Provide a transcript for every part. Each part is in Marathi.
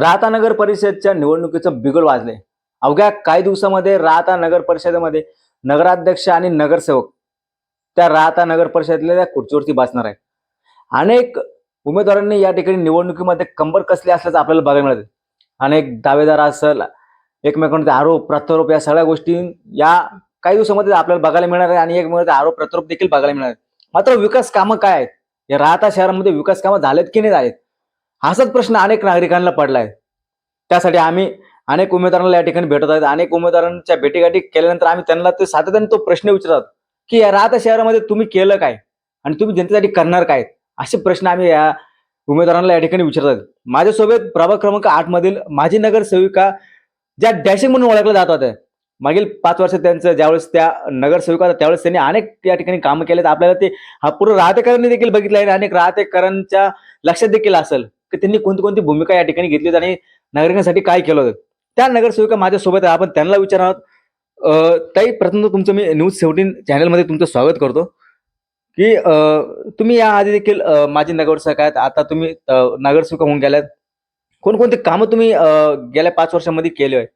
राहता नगर परिषदच्या निवडणुकीचं बिगुल वाजले. अवघ्या काही दिवसामध्ये राहता नगर परिषदेमध्ये नगराध्यक्ष आणि नगरसेवक त्या राहता नगर परिषदेतल्या त्या खुर्चीवरती बसणार आहे अनेक उमेदवारांनी या ठिकाणी निवडणुकीमध्ये कंबर कसली असल्याचं आपल्याला बघायला मिळते. अनेक दावेदार असेल एकमेकांचे आरोप प्रत्यारोप या सगळ्या गोष्टी या काही दिवसामध्ये आपल्याला बघायला मिळणार आहे आणि एकमेकांचे आरोप प्रत्यारोप देखील बघायला मिळणार आहे मात्र विकास कामं काय आहेत? या राहता शहरामध्ये विकास कामं झालेत की नाही झालेत असाच प्रश्न अनेक नागरिकांना पडला आहे त्यासाठी आम्ही अनेक उमेदवारांना या ठिकाणी भेटत आहेत. अनेक उमेदवारांच्या भेटीगाठी केल्यानंतर आम्ही त्यांना ते सातत्याने तो प्रश्न विचारतात की या राहता शहरामध्ये तुम्ही केलं काय? आणि तुम्ही जनतेसाठी करणार काय? असे प्रश्न आम्ही या उमेदवारांना या ठिकाणी विचारतात माझ्यासोबत प्रभाग क्रमांक आठ मधील माजी नगरसेविका ज्या डॅशिंग म्हणून ओळखल्या जात होत्या. मागील पाच वर्ष त्यांचं ज्यावेळेस त्या नगरसेविका होत्या, त्यावेळेस त्यांनी अनेक या ठिकाणी कामं केलेत. आपल्याला ते हा पूर्ण राहतेकरांनी देखील बघितलं आहे आणि अनेक राहतेकरांच्या लक्षात देखील असेल. की त्यांनी कोणती कोणती भूमिका या ठिकाणी घेतली आणि नागरिकांसाठी काय केलं होतं? त्या नगरसेविका माझ्यासोबत आहे. आपण त्यांना विचारणार आहोत. ताई प्रथम तर तुमचं मी न्यूज सेव्हन्टीन चॅनलमध्ये तुमचं स्वागत करतो. की तुम्ही या आधी देखील माजी नगरसेवक आहेत. आता तुम्ही नगरसेविका होऊन गेल्यात कोणकोणती कामं तुम्ही गेल्या पाच वर्षामध्ये केली आहे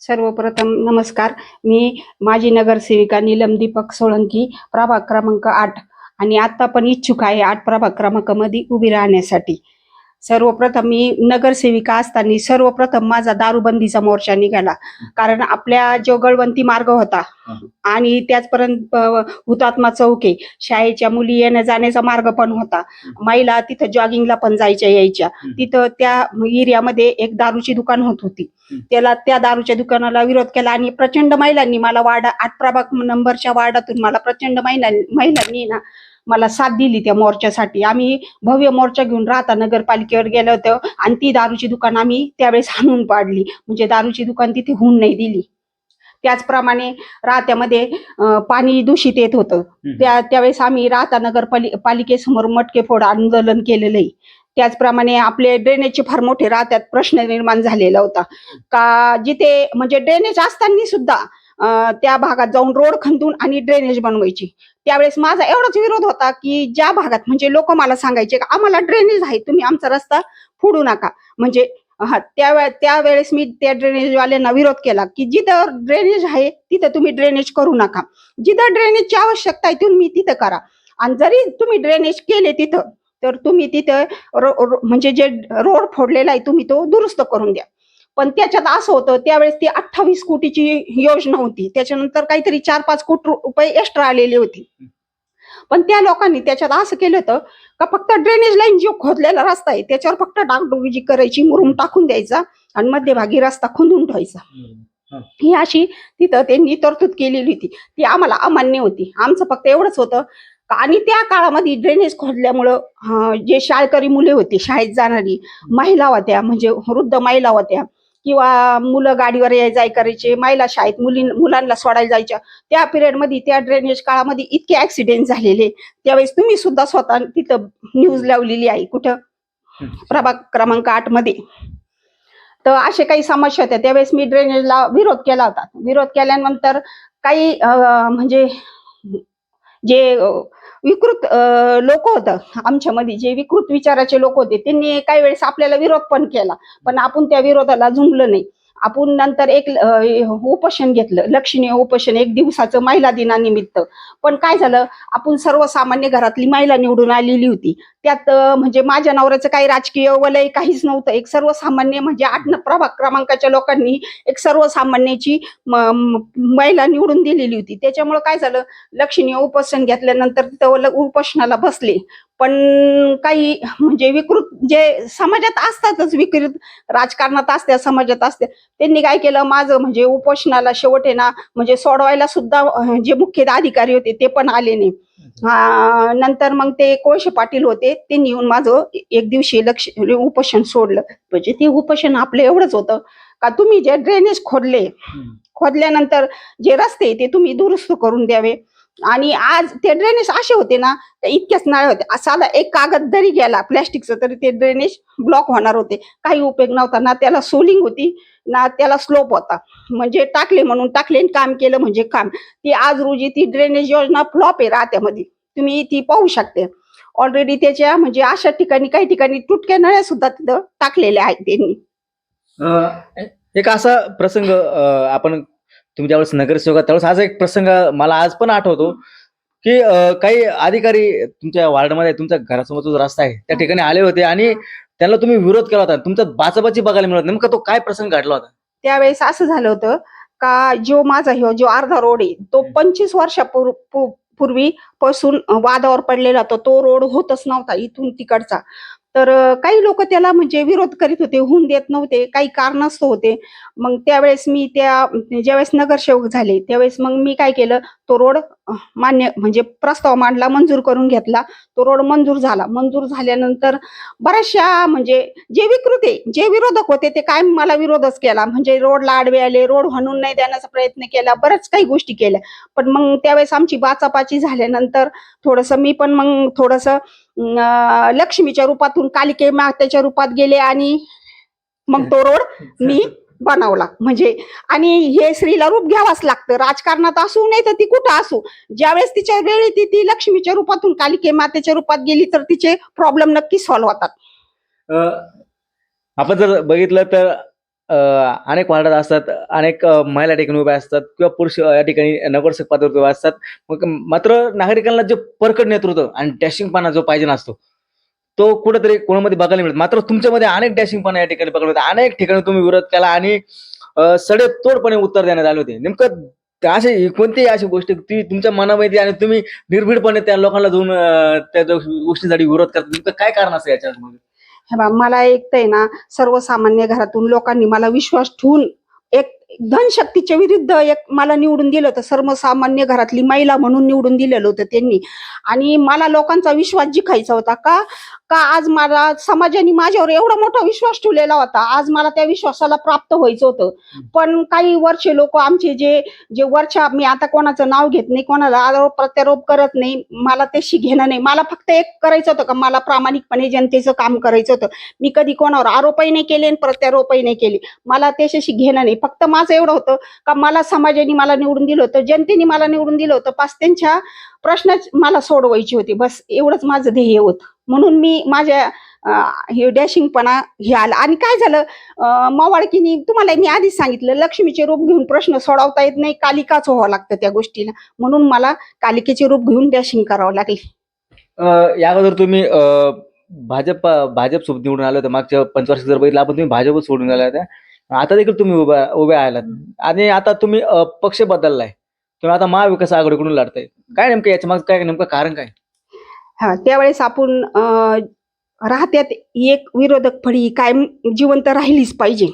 सर्वप्रथम नमस्कार. मी माजी नगरसेविका नीलम दीपक सोळंकी प्रभाग क्रमांक आठ. आणि आता पण इच्छुक आहे आठ प्रभाग क्रमांकामध्ये उभी राहण्यासाठी. सर्वप्रथम मी नगरसेविका असताना सर्वप्रथम माझा दारूबंदीचा मोर्चा निघाला. कारण आपल्या जोगळवंती मार्ग होता आणि त्याचपर्यंत हुतात्मा चौके शाळेच्या मुली येण्या जाण्याचा मार्ग पण होता. महिला तिथं जॉगिंगला पण जायच्या यायच्या. तिथं त्या एरियामध्ये एक दारूची दुकान होत होती. त्याला त्या दारूच्या दुकानाला विरोध केला आणि प्रचंड महिलांनी मला वार्ड आठ प्रभाग नंबरच्या वार्डातून मला प्रचंड महिला महिलांनी ना मला साथ दिली त्या मोर्चासाठी. आम्ही भव्य मोर्चा घेऊन राहता नगरपालिकेवर गेलो होतो आणि ती दारूची दुकान आम्ही त्यावेळेस हाणून पाडली. म्हणजे दारूची दुकान तिथे होऊन नाही दिली. त्याचप्रमाणे राहत्यामध्ये पाणी दूषित येत होतं. त्या त्यावेळेस आम्ही राहता नगरपालि पालिकेसमोर मटके फोड आंदोलन केलेलं आहे. त्याचप्रमाणे आपले ड्रेनेजचे फार मोठे राहत्यात प्रश्न निर्माण झालेला होता. का जिथे म्हणजे ड्रेनेज असताना सुद्धा त्या भागात जाऊन रोड खंदून आणि ड्रेनेज बनवायची. त्यावेळेस माझा एवढाच विरोध होता की ज्या भागात म्हणजे लोक मला सांगायचे का आम्हाला ड्रेनेज आहे तुम्ही आमचा रस्ता फोडू नका. म्हणजे हा त्या त्यावेळेस मी त्या ड्रेनेजवाल्यांना विरोध केला की जिथं ड्रेनेज आहे तिथं तुम्ही ड्रेनेज करू नका. जिथं ड्रेनेजची आवश्यकता आहे तुम्ही तिथं करा. आणि जरी तुम्ही ड्रेनेज केले तिथं तर तुम्ही तिथं रो- म्हणजे जे रोड फोडलेला आहे तुम्ही तो दुरुस्त करून द्या. पण त्याच्यात असं होतं त्यावेळेस ती अठ्ठावीस कोटीची योजना होती. त्याच्यानंतर काहीतरी चार पाच कोटी रुपये एक्स्ट्रा आलेली होती. पण त्या लोकांनी त्याच्यात असं केलं होतं का फक्त ड्रेनेज लाईन जो खोदलेला रस्ता आहे त्याच्यावर फक्त डागडुगी करायची मुरुम टाकून द्यायचा आणि मध्यभागी रस्ता खुंदून ठेवायचा. ही अशी तिथं त्यांनी तरतूद केलेली होती. ती आम्हाला अमान्य होती. आमचं फक्त एवढंच होतं आणि त्या काळामध्ये ड्रेनेज खोदल्यामुळं जे शाळकरी मुले होती शाळेत जाणारी महिला होत्या म्हणजे वृद्ध महिला होत्या किंवा मुलं गाडीवर याय जाय करायचे महिला शाळेत मुली मुलांना सोडायला जायच्या. त्या पिरियडमध्ये त्या ड्रेनेज काळामध्ये इतके ऍक्सिडेंट झालेले. त्यावेळेस तुम्ही सुद्धा स्वतः तिथं न्यूज लावलेली आहे कुठं? प्रभाग क्रमांक आठमध्ये. तर असे काही समस्या होत्या. त्यावेळेस मी ड्रेनेजला विरोध केला होता. विरोध केल्यानंतर काही म्हणजे जे विकृत लोक होतं. आमच्यामध्ये जे विकृत विचाराचे लोक होते त्यांनी काही वेळेस आपल्याला विरोध पण केला. पण आपण त्या विरोधाला झुंबलं नाही. आपण नंतर एक उपोषण घेतलं. लक्षणीय उपोषण एक दिवसाचं महिला दिनानिमित्त. पण काय झालं? आपण सर्वसामान्य घरातली महिला निवडून आलेली होती. त्यात म्हणजे माझ्या नवऱ्याचं काही राजकीय वलय काहीच नव्हतं. एक सर्वसामान्य म्हणजे आठ प्रभाग क्रमांकाच्या लोकांनी एक सर्वसामान्याची महिला निवडून दिलेली होती. त्याच्यामुळे काय झालं? लक्षणीय उपोषण घेतल्यानंतर तिथं उपोषणाला बसले. पण काही म्हणजे विकृत जे समाजात असतातच विकृत राजकारणात असत्या समाजात असत्या. त्यांनी काय केलं? माझं म्हणजे उपोषणाला शेवट आहे ना म्हणजे सोडवायला सुद्धा जे मुख्य अधिकारी होते ते पण आले नाही. नंतर मग ते कोळशे पाटील होते त्यांनी येऊन माझं एक दिवशी लक्ष उपोषण सोडलं. म्हणजे ते उपोषण आपलं एवढंच होतं. का तुम्ही जे ड्रेनेज खोदले खोदल्यानंतर जे रस्ते ते तुम्ही दुरुस्त करून द्यावे. आणि आज ते ड्रेनेज असे होते ना ते इतक्याच नाळे होते. साधा एक कागद जरी गेला प्लॅस्टिकचं तरी ते ड्रेनेज ब्लॉक होणार होते. काही उपयोग नव्हता. ना त्याला सोलिंग होती ना त्याला स्लोप होता. म्हणजे टाकले म्हणून टाकले आणि काम केलं म्हणजे काम. ती आज रोजी ती ड्रेनेज योजना फ्लॉप आहे राहत्यामध्ये. तुम्ही ती पाहू शकते. ऑलरेडी त्याच्या म्हणजे अशा ठिकाणी काही ठिकाणी तुटक्या नळ्या सुद्धा तिथं टाकलेल्या आहेत त्यांनी. एक असा प्रसंग आपण तुम्ही ज्यावेळेस नगरसेवक त्यावेळेस आज एक प्रसंग मला आज पण आठवतो की काही अधिकारी तुमच्या वार्डमध्ये तुमच्या घरासमोर जो रस्ता आहे त्या ठिकाणी आले होते आणि त्यांना तुम्ही विरोध केला होता. तुमचा बाचाबाची बघायला मिळत नेमका तो काय प्रसंग घडला होता? त्यावेळेस असं झालं होतं का जो माझा ह्यो जो अर्धा रोड आहे तो. पंचवीस वर्षापूर्वी पासून वादावर पडलेला होता. तो रोड होतच नव्हता इथून तिकडचा. तर काही लोक त्याला म्हणजे विरोध करीत होते होऊन देत नव्हते काही कारणास्तव होते. मग त्यावेळेस मी त्या ज्यावेळेस नगरसेवक झाले त्यावेळेस मग मी काय केलं? तो रोड मान्य म्हणजे प्रस्ताव मांडला मंजूर करून घेतला. तो रोड मंजूर झाला. मंजूर झाल्यानंतर बऱ्याचशा म्हणजे जे विकृते जे विरोधक होते ते काय मला विरोधच केला. म्हणजे रोडला आडवे आले रोड म्हणून नाही देण्याचा प्रयत्न केला बऱ्याच काही गोष्टी केल्या. पण मग त्यावेळेस आमची बाचापाची झाल्यानंतर थोडस मी पण मग थोडस लक्ष्मीच्या रूपातून कालिके मातेच्या रूपात गेले आणि मग तो रोड मी बनवला. म्हणजे आणि हे स्त्रीला रूप घ्यावाच लागतं. राजकारणात असू नाही तर ती कुठं असू. ज्यावेळेस तिच्या वेळी ती ती लक्ष्मीच्या रूपातून कालिके मातेच्या रूपात गेली तर तिचे प्रॉब्लेम नक्की सॉल्व्ह होतात. आपण जर बघितलं तर अनेक वार्डात असतात अनेक महिला ठिकाणी उभ्या असतात किंवा पुरुष या ठिकाणी नगरसेवक पातळीवर उभे असतात. मग मात्र नागरिकांना जे परकड नेतृत्व आणि डॅशिंगपणा जो पाहिजे असतो तो कुठेतरी कोणामध्ये बघायला मिळत. मात्र तुमच्यामध्ये अनेक डॅशिंगपणा या ठिकाणी बघायला मिळत अनेक ठिकाणी तुम्ही विरोध केला आणि सडेतोडपणे उत्तर देण्यात आले होते. नेमकं असे अशी कोणतीही अशी गोष्ट ती तुमच्या मनामध्ये आणि तुम्ही निर्भीडपणे त्या लोकांना जाऊन त्या गोष्टीसाठी विरोध करता नेमकं काय कारण असं याच्यामध्ये? हे बा मला एक तर आहे ना सर्वसामान्य घरातून लोकांनी मला विश्वास ठेवून एक धनशक्तीच्या विरुद्ध एक मला निवडून दिलं होतं. सर्वसामान्य घरातली महिला म्हणून निवडून दिलेलं होतं त्यांनी. आणि मला लोकांचा विश्वास जिंकायचा होता का? का आज मला समाजाने माझ्यावर एवढा मोठा विश्वास ठेवलेला होता. आज मला त्या विश्वासाला प्राप्त व्हायचं होतं. पण काही वर्षे लोक आमचे जे जे वरच्या मी आता कोणाचं नाव घेत नाही कोणाला आरोप प्रत्यारोप करत नाही मला त्याशी घेणं नाही. मला फक्त एक करायचं होतं का मला प्रामाणिकपणे जनतेचं काम करायचं होतं. मी कधी कोणावर आरोपही नाही केले आणि प्रत्यारोपही नाही केले. मला त्याच्याशी घेणं नाही. फक्त माझं एवढं होतं का मला समाजाने मला निवडून दिलं होतं जनतेने मला निवडून दिलं होतं. पास त्यांच्या प्रश्नच मला सोडवायची होती. बस एवढंच माझं ध्येय होतं. म्हणून मी माझ्या हे डॅशिंगपणा हे आलं. आणि काय झालं? मवाळकीनी तुम्हाला मी आधीच सांगितलं लक्ष्मीचे रूप घेऊन प्रश्न सोडवता येत नाही कालिकाच व्हावं लागतं त्या गोष्टीला. म्हणून मला कालिकेचे रूप घेऊन डॅशिंग करावं लागले. या अगोदर तुम्ही भाजप भाजप सोबत निवडून आलं होतं. मागच्या पंचवर्षात जर बघितलं आपण तुम्ही भाजपच सोडून आल्या होत्या. आता देखील तुम्ही उभ्या उभ्या आलात. आणि आता तुम्ही पक्ष बदललाय. तुम्ही आता महाविकास आघाडीकडून लढताय. काय नेमकं याच्या मागे काय नेमकं कारण काय? हा त्यावेळेस आपण राहत्यात एक विरोधक फळी कायम जिवंत राहिलीच पाहिजे.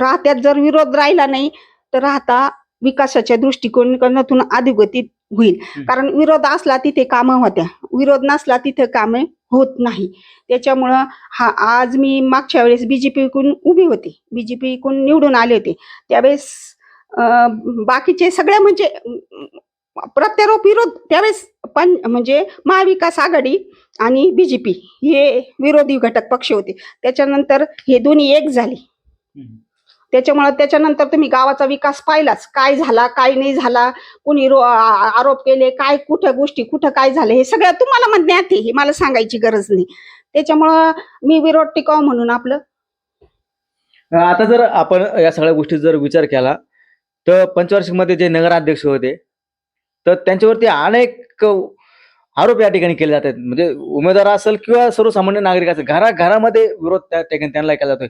राहत्यात जर विरोध राहिला नाही तर राहता विकासाच्या दृष्टिकोनातून अधोगतीत होईल. कारण विरोध असला तिथे कामं होत्या. विरोध नसला तिथे कामे होत नाही. त्याच्यामुळं हा आज मी मागच्या वेळेस बीजेपीकडून उभी होते. बीजेपीकडून निवडून आले होते. त्यावेळेस बाकीचे सगळे म्हणजे प्रत्यारोप विरोध त्यावेळेस पण म्हणजे महाविकास आघाडी आणि बीजेपी हे विरोधी घटक पक्ष होते. त्याच्यानंतर हे दोन्ही एक झाले. त्याच्यामुळे त्याच्यानंतर तुम्ही गावाचा विकास पाहिलाच. काय झाला काय नाही झाला कुणी आरोप केले काय कुठं गोष्टी कुठं काय झालं हे सगळं तुम्हाला म्हणण्यात हे मला सांगायची गरज नाही. त्याच्यामुळं मी विरोध टिकाव म्हणून आपलं. आता जर आपण या सगळ्या गोष्टी जर विचार केला तर पंचवार्षिकमध्ये जे नगराध्यक्ष होते तर त्यांच्यावरती अनेक आरोप या ठिकाणी केले जातात. म्हणजे उमेदवार असेल किंवा सर्वसामान्य नागरिक असेल घरा घरामध्ये विरोध त्या ठिकाणी त्यांना केला जातोय.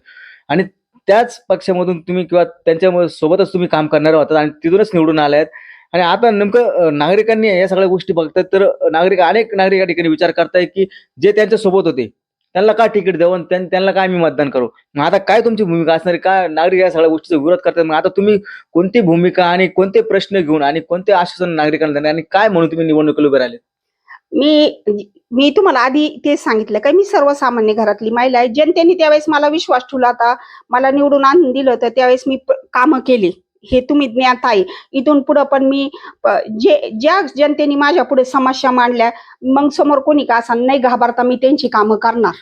आणि त्याच पक्षामधून तुम्ही किंवा त्यांच्या सोबतच तुम्ही काम करणार होतात आणि तिथूनच निवडून आले आहेत. आणि आता नेमकं नागरिकांनी या सगळ्या गोष्टी बघतात तर नागरिक अनेक नागरिक या ठिकाणी विचार करताय की जे त्यांच्यासोबत होते त्यांना का तिकीट देऊन त्यां- त्यांना काय मी मतदान करू? मग आता काय तुमची भूमिका असणार का काय नागरिक या सगळ्या गोष्टीचा विरोध करतात? मग आता तुम्ही कोणती भूमिका आणि कोणते प्रश्न घेऊन आणि कोणते आश्वासन नागरिकांना देणार आणि काय म्हणून तुम्ही निवडणुकीला उभे राहिले? मी मी तुम्हाला आधी तेच सांगितलं काय मी सर्वसामान्य घरातली महिला आहे. जनतेने त्यावेळेस मला विश्वास ठेवला होता. मला निवडून आणून दिलं होतं. त्यावेळेस मी कामं केली. हे तुम्ही ज्ञात आहे इथून पुढं पण मी जे ज्या जनतेने माझ्या पुढे समस्या मांडल्या मग समोर कोणी का असा नाही घाबरता मी त्यांची कामं करणार.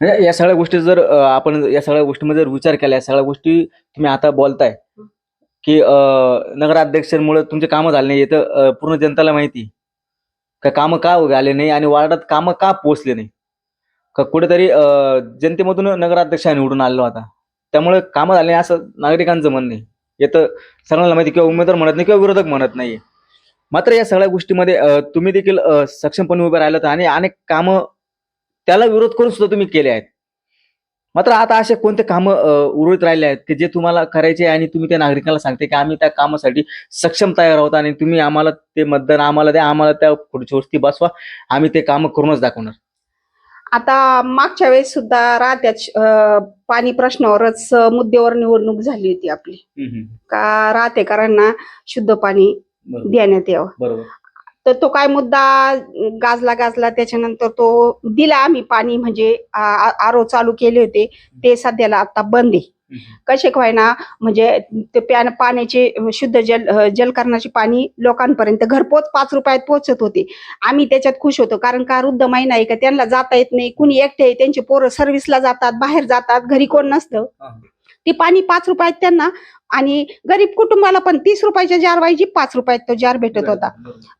या सगळ्या गोष्टी जर आपण या सगळ्या गोष्टीमध्ये जर विचार केला या सगळ्या गोष्टी तुम्ही आता बोलताय की नगराध्यक्षांमुळे तुमचे कामं झाले नाही तर पूर्ण जनताला माहिती का कामं का आले नाही आणि वार्डात कामं का पोहोचले नाही? का कुठेतरी जनतेमधून नगराध्यक्ष निवडून आलेलो आता? त्यामुळे कामं झाले असं नागरिकांचं म्हणणं आहे येतं सगळ्यांना माहिती किंवा उमेदवार म्हणत नाही किंवा विरोधक म्हणत नाही. मात्र या सगळ्या गोष्टीमध्ये तुम्ही देखील सक्षमपणे उभे राहिलात आणि अनेक कामं त्याला विरोध करून सुद्धा तुम्ही केले आहेत. मात्र आता असे कोणते कामं अं, उर्वरित राहिले आहेत की जे तुम्हाला करायचे आहे आणि तुम्ही त्या नागरिकांना सांगते की आम्ही त्या कामासाठी सक्षम तयार आहोत आणि तुम्ही आम्हाला ते मतदान आम्हाला द्या आम्हाला त्या खुर्चीवरती बसवा आम्ही ते कामं करूनच दाखवणार. आता मागच्या वेळेस सुद्धा राहत्याच अं, पाणी प्रश्नावरच मुद्द्यावर निवडणूक झाली होती आपली. का राहतेकरांना शुद्ध पाणी देण्यात यावं. तर तो काय मुद्दा गाजला गाजला त्याच्यानंतर तो दिला आम्ही पाणी म्हणजे आरो चालू केले होते. ते सध्याला आता बंद आहे. कसे काय ना म्हणजे ते प्यान पाण्याचे शुद्ध जल जलकरणाचे पाणी लोकांपर्यंत घरपोच पाच रुपयात पोहोचत होते. आम्ही त्याच्यात खुश होतो कारण का वृद्ध महिना आहे का त्यांना जाता येत नाही. कुणी एकटे त्यांचे पोरं सर्व्हिसला जातात बाहेर जातात घरी कोण नसतं. ते पाणी पाच रुपयात त्यांना आणि गरीब कुटुंबाला पण तीस रुपयाच्या जार वायची पाच रुपयात तो जार भेटत होता.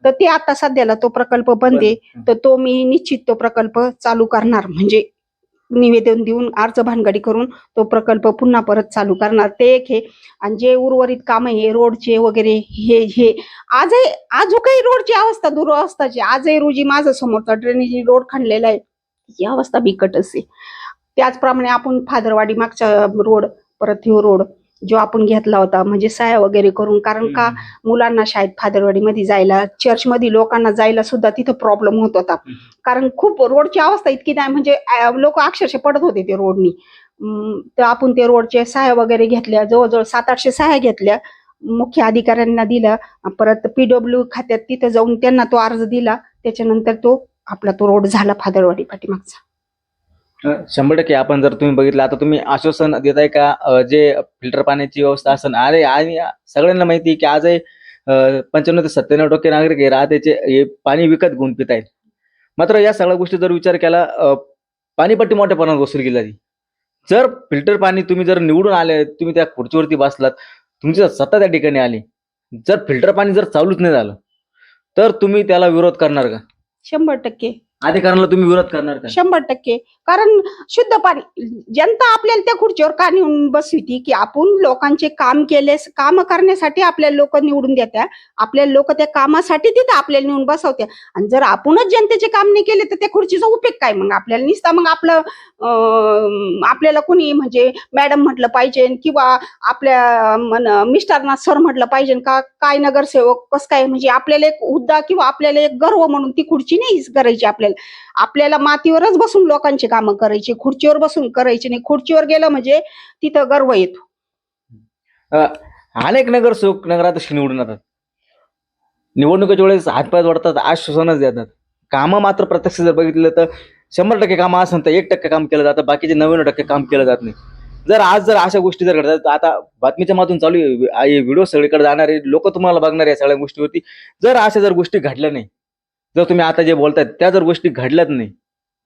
तर ते आता सध्याला तो प्रकल्प बंद आहे. तर तो मी निश्चित तो प्रकल्प चालू करणार. म्हणजे निवेदन देऊन अर्ज भानगडी करून तो प्रकल्प पुन्हा परत चालू करणार. ते एक हे. आणि जे उर्वरित काम आहे रोडचे वगैरे हे हे. आजही आजू काही रोडची अवस्था दुरावस्थाची आजही रोजी माझं समोरचा ड्रेनेज रोड खणलेला आहे. ही अवस्था बिकटच आहे त्याचप्रमाणे आपण फादरवाडी मागचा रोड परत ह्यो रोड जो आपण घेतला होता म्हणजे साया वगैरे करून. कारण का मुलांना शाळेत फादरवाडीमध्ये जायला चर्चमध्ये लोकांना जायला सुद्धा तिथं प्रॉब्लेम होत होता. कारण खूप रोडची अवस्था इतकी नाही म्हणजे लोक अक्षरशः पडत होते ते रोडनी. तर आपण ते रोडचे सहाय्या वगैरे घेतल्या जवळजवळ सात आठशे सहाय्या घेतल्या. मुख्य अधिकाऱ्यांना दिला परत पीडब्ल्यू खात्यात तिथं जाऊन त्यांना तो अर्ज दिला. त्याच्यानंतर तो आपला तो रोड झाला फादरवाडी पाठीमागचा. शंभर टक्के. आपण जर तुम्ही बघितलं आता तुम्ही आश्वासन देताय का? जे फिल्टर पाण्याची व्यवस्था असेल अरे आणि सगळ्यांना माहिती आहे की आजही पंच्याण्णव ते सत्त्याण्णव टक्के नागरिक हे राहतेचे हे पाणी विकत घेऊन पित आहेत मात्र या सगळ्या गोष्टी जर विचार केला पाणीपट्टी मोठ्या प्रमाणात वसूल केली जाते. जर फिल्टर पाणी तुम्ही जर निवडून आले तुम्ही त्या खुर्चीवरती बसलात तुमची जर सत्ता त्या ठिकाणी आली जर फिल्टर पाणी जर चालूच नाही झालं तर तुम्ही त्याला विरोध करणार का? शंभर टक्के. अधिकाऱ्यांना तुम्ही विरोध करणार का? शंभर टक्के. कारण शुद्ध पाणी जनता आपल्याला त्या खुर्चीवर का नेऊन बसविती की आपण लोकांचे काम केले काम करण्यासाठी आपल्याला लोक निवडून देत्या. आपल्याला लोक त्या कामासाठी तिथं आपल्याला नेऊन बसवत्या. आणि जर आपणच जनतेचे काम नाही केले तर त्या खुर्चीचा उपयोग काय मग? आपल्याला निसता मग आपलं आपल्याला कोणी म्हणजे मॅडम म्हटलं पाहिजे किंवा आपल्या मन मिस्टरना सर म्हटलं पाहिजे का काय नगरसेवक कसं काय? म्हणजे आपल्याला एक हुद्दा किंवा आपल्याला एक गर्व म्हणून ती खुर्ची नाही करायची आपल्याला. आपल्याला मातीवरच बसून लोकांची कामं करायची खुर्चीवर बसून करायची नाही. खुर्चीवर गेलं म्हणजे तिथं गर्व येतो. अनेक नगर सुख नगरात निवडून येतात. निवडणुकीच्या वेळेस हातपाय जोडतात आश्वासनच देतात. कामं मात्र प्रत्यक्ष जर बघितलं तर शंभर टक्के कामं असेल तर एक टक्के काम केलं जातं बाकीचे नव्याण्णव टक्के काम केलं जात नाही. जर आज जर अशा गोष्टी जर घडतात तर आता बातमीच्या मातून चालू आहे व्हिडिओ सगळीकडे जाणारे लोक तुम्हाला बघणार या सगळ्या गोष्टीवरती. जर अशा जर गोष्टी घडल्या नाही जर तुम्ही आता जे बोलताय त्या जर गोष्टी घडल्याच नाही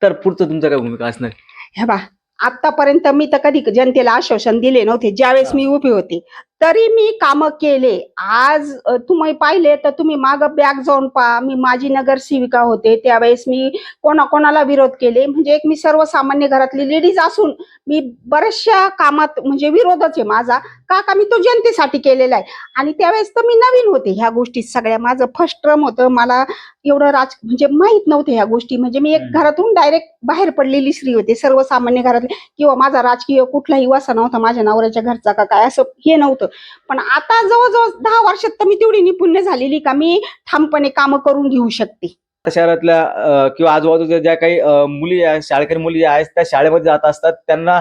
तर पुढचं तुमचं काय भूमिका असणार? हे बा आतापर्यंत मी तर कधी जनतेला आश्वासन दिले नव्हते. ज्यावेळेस मी उभे होते तरी मी कामं केले. आज तुम्ही पाहिले तर तुम्ही माग बॅग जाऊन पहा. मी माझी नगरसेविका होते. त्यावेळेस मी कोणाकोणाला विरोध केले. म्हणजे एक मी सर्वसामान्य घरातली लेडीज असून मी बऱ्याचशा कामात म्हणजे विरोधच आहे माझा. का का मी तो जनतेसाठी केलेला आहे? आणि त्यावेळेस तर मी नवीन होते. ह्या गोष्टी सगळ्या माझं फर्स्ट टर्म होतं. मला एवढं राज म्हणजे माहीत नव्हते ह्या गोष्टी. म्हणजे मी एक. घरातून डायरेक्ट बाहेर पडलेली स्त्री होते. सर्वसामान्य घरातली. किंवा माझा राजकीय कुठलाही वासा नव्हता. माझ्या नवऱ्याच्या घरचा का काय असं हे नव्हतं. पण आता जवळजवळ दहा वर्षात तर मी तेवढी निपुण्य झालेली का मी ठामपणे कामं करून घेऊ शकते. शहरातल्या किंवा आजूबाजूच्या ज्या काही मुली शाळकरी मुली आहेत त्या शाळेमध्ये जात असतात त्यांना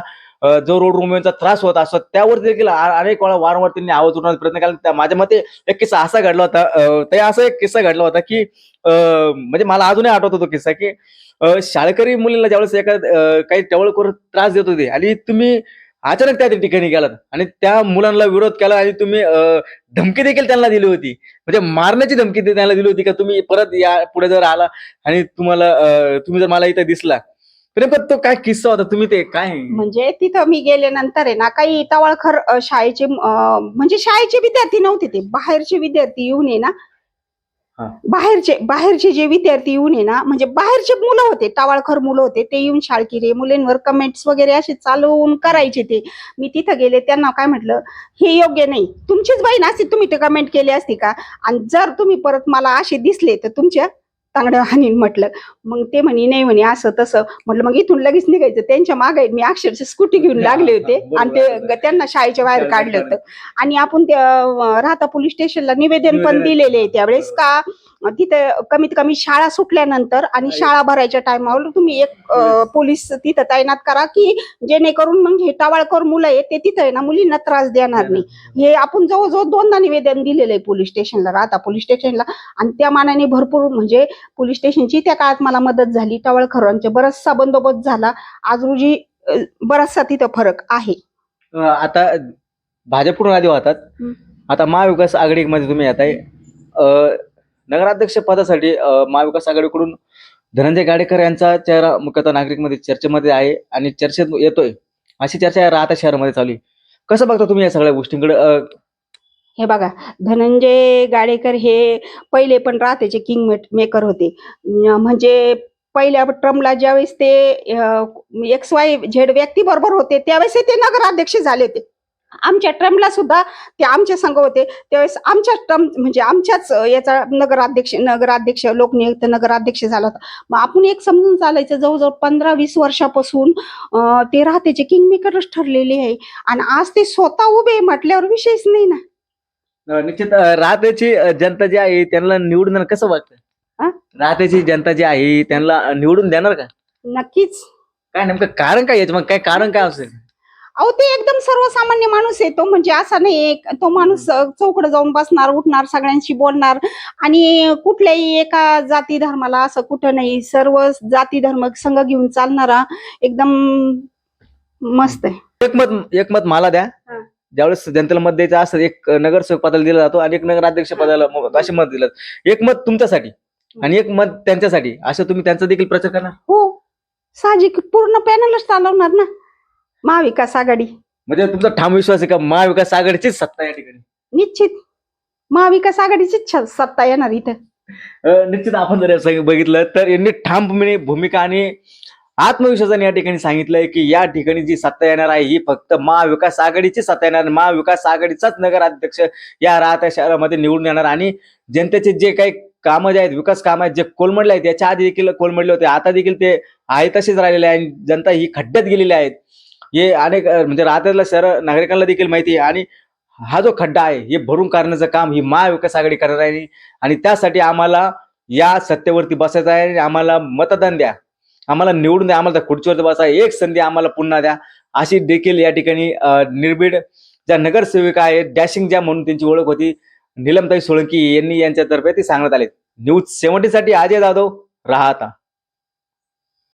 जो रोड रुमेचा त्रास होत असतो त्यावर देखील अनेक वेळा वारंवार त्यांनी आवाज उठवण्याचा प्रयत्न केला. माझ्या मते एक किस्सा असा घडला होता ते असा एक किस्सा घडला होता की म्हणजे मला अजूनही आठवत होतो किस्सा की शाळकरी मुलीला ज्यावेळेस एका काही टवळ करून त्रास देत होते आणि तुम्ही अचानक त्या ठिकाणी गेलात. आणि त्या मुलांना विरोध केला आणि तुम्ही धमकी देखील त्यांना दिली होती. म्हणजे मारण्याची धमकी त्यांना दिली होती का तुम्ही परत या पुढे जर आला आणि तुम्हाला तुम्ही जर मला इथं दिसला. तर नेमकं तो काय किस्सा होता? तुम्ही ते काय? म्हणजे तिथं मी गेल्यानंतर आहे ना काही तवळखर शाळेचे म्हणजे शाळेचे विद्यार्थी नव्हते ते. बाहेरचे विद्यार्थी येऊन आहे ना बाहेरचे बाहेरचे जे विद्यार्थी येऊन आहे ना म्हणजे बाहेरचे मुलं होते टावाळखर मुलं होते ते येऊन शाळकिरे मुलींवर कमेंट्स वगैरे असे चालवून करायचे ते. मी तिथं गेले त्यांना काय म्हटलं हे योग्य नाही. तुमचीच बहीण ना तुम्ही ते कमेंट केली असती का? आणि जर तुम्ही परत मला असे दिसले तर तुमच्या तांगड्या हानीन म्हटलं. मग ते म्हणे नाही म्हणे असं तसं. म्हटलं मग इथून लगेच निघायचं. त्यांच्या मागे मी अक्षरशः स्कूटी घेऊन लागले होते आणि ते त्यांना शाळेच्या बाहेर काढलं होतं. आणि आपण त्या राहता पोलीस स्टेशनला निवेदन पण. दिलेले आहे त्यावेळेस का? तिथे कमीत कमी शाळा सुटल्यानंतर आणि शाळा भरायच्या टायमावर तुम्ही एक पोलीस तिथं तैनात करा की जेणेकरून मग हे टावाळकर मुलं आहे ते तिथं आहे ना मुलींना त्रास देणार नाही. हे आपण जवळजवळ दोनदा निवेदन दिलेलं आहे पोलीस स्टेशनला राहता पोलीस स्टेशनला. आणि त्या मानाने भरपूर म्हणजे पोलीस स्टेशनची त्या काळात मला मदत झाली टावळखरांचे बराचसा बंदोबस्त झाला. आज रोजी बराचसा तिथं फरक आहे. आता भाजपकडून आधी होतात. आता महाविकास आघाडीमध्ये तुम्ही येत आहे नगराध्यक्ष पदासाठी महाविकास आघाडीकडून धनंजय गाडेकर यांचा चेहरा मुख्यतः नागरिकमध्ये चर्चेमध्ये आहे आणि चर्चेत येतोय अशी चर्चा या राहता शहरामध्ये चालू आहे. कसं बघता तुम्ही या सगळ्या गोष्टींकडे? हे बघा धनंजय गाडेकर हे पहिले पण राहतेचे किंग मेकर होते. म्हणजे पहिल्या ट्रम्पला ज्यावेळेस ते एक्स वाय झेड व्यक्ती बरोबर होते त्यावेळेस ते नगराध्यक्ष झाले होते. आमच्या ट्रमला सुद्धा ते आमच्या संघ होते. त्यावेळेस आमच्या ट्रम म्हणजे आमच्याच याचा नगराध्यक्ष नगराध्यक्ष लोकनियुक्त नगराध्यक्ष झाला होता. मग आपण एक समजून चालायचं जवळजवळ पंधरा वीस वर्षापासून ते राहतेचे किंग मेकरच ठरलेले आहे. आणि आज ते स्वतः उभे म्हटल्यावर विषयच नाही ना. निश्चित अं, जनता जी आहे त्यांना निवडून देणार कसं हा? वाटतं राहत्याची जनता जी आहे त्यांना निवडून देणार का? नक्कीच. काय नेमकं कारण काय याचं? मग काय कारण काय असेल? अहो ते एकदम सर्वसामान्य माणूस आहे तो म्हणजे असा नाही एक तो माणूस चौकडे जाऊन बसणार उठणार सगळ्यांशी बोलणार. आणि कुठल्याही एका जाती धर्माला असं कुठं नाही. सर्व जाती धर्म संघ घेऊन चालणारा एकदम मस्त आहे. एक मत एक मत मला द्या. ज्यावेळेस जनतेला मत द्यायचं असं एक नगरसेवक पदाला दिला जातो आणि एक नगराध्यक्ष पदाला असे मत दिलं एक मत तुमच्यासाठी आणि एक मत त्यांच्यासाठी. असं तुम्ही त्यांचा देखील प्रचार करणार? हो. साहजिक पूर्ण पॅनलच चालवणार ना. महाविकास आघाडी. म्हणजे तुमचा ठाम विश्वास आहे का महाविकास आघाडीचीच सत्ता या ठिकाणी? निश्चित. महाविकास आघाडीचीच छ- सत्ता येणार इथं. अं, निश्चित आपण जर असं बघितलं तर यांनी ठामपणे भूमिका आणि आत्मविश्वासाने या ठिकाणी सांगितलंय की या ठिकाणी जी सत्ता येणार आहे ही फक्त महाविकास आघाडीची सत्ता येणार. महाविकास आघाडीचाच नगराध्यक्ष या राहत्या शहरामध्ये निवडून येणार आणि जनतेचे जे काही कामं जे आहेत विकास कामं आहेत जे कोलमडले आहेत याच्या आधी देखील कोलमडले होते आता देखील ते आहे तसेच राहिलेले आहे आणि जनता ही खड्ड्यात गेलेली आहेत हे अनेक म्हणजे राहत्यातल्या शहर नागरिकांना देखील माहिती आहे. आणि हा जो खड्डा आहे हे भरून काढण्याचं काम ही महाविकास आघाडी करणार आहे. आणि त्यासाठी आम्हाला या सत्तेवरती बसायचं आहे. आणि आम्हाला मतदान द्या. आम्हाला निवडून द्या. आम्हाला त्या खुर्चीवरती बसा. एक संधी आम्हाला पुन्हा द्या. अशी देखील या ठिकाणी निर्भीड ज्या नगरसेविका आहेत डॅशिंग ज्या म्हणून त्यांची ओळख होती निलमताई सोळंकी यांनी यांच्यातर्फे ती सांगण्यात आले. न्यूज सेव्हन्टी साठी अजय जाधव राहता.